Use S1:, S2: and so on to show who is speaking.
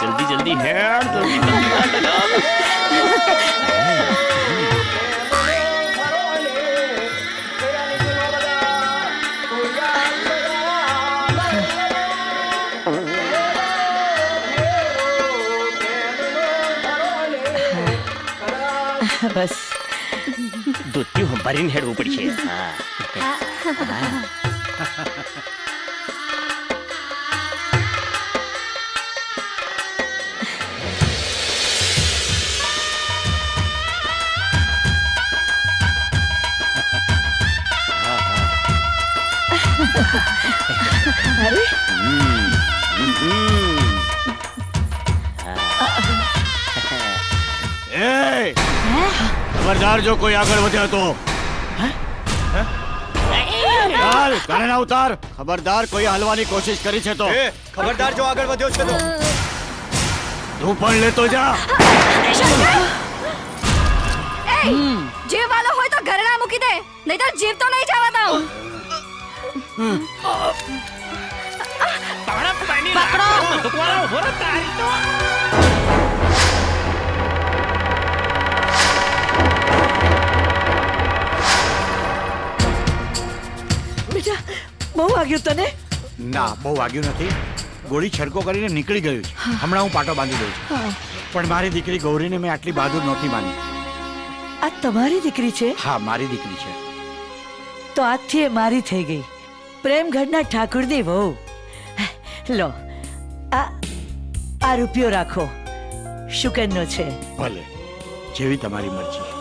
S1: જલ્દી જલ્દી હેડ જલ્દી
S2: બસ.
S1: દૂધથી ભરીને હેડવું પડશે.
S2: અરે.
S3: એ ખબરદાર જો કોઈ આગળ વધ્યો તો. ચાલ ઉતાર? ખબરદાર કોઈ હલવાની કોશિશ કરી છે તો.
S4: ખબરદાર જો આગળ વધ્યો છે તો.
S3: તું પણ લેતો જા.
S5: જીવ વાલો હોય તો ઘરે ના મૂકી દે નહીં તો જીવ તો નહીં જવા દઉં.
S1: પાણી પકડો. ઊભો રહો તારી તો.
S2: બેટા બહુ વાગ્યું તને?
S3: ના બહુ વાગ્યું નથી. ગોળી છડકો કરીને નીકળી ગયું છે. હમણાં હું પાટો બાંધી દઉં છું. પણ મારી દીકરી ગૌરીને મેં આટલી બહાદુર નહોતી માની.
S2: આ તમારી દીકરી છે?
S3: હા મારી દીકરી છે.
S2: તો આજથી એ મારી થઈ ગઈ. પ્રેમગઢના ઠાકુરની વહુ. લો આ આ રૂપિયો રાખો. શુકનનો છે?
S3: ભલે જેવી તમારી મરજી.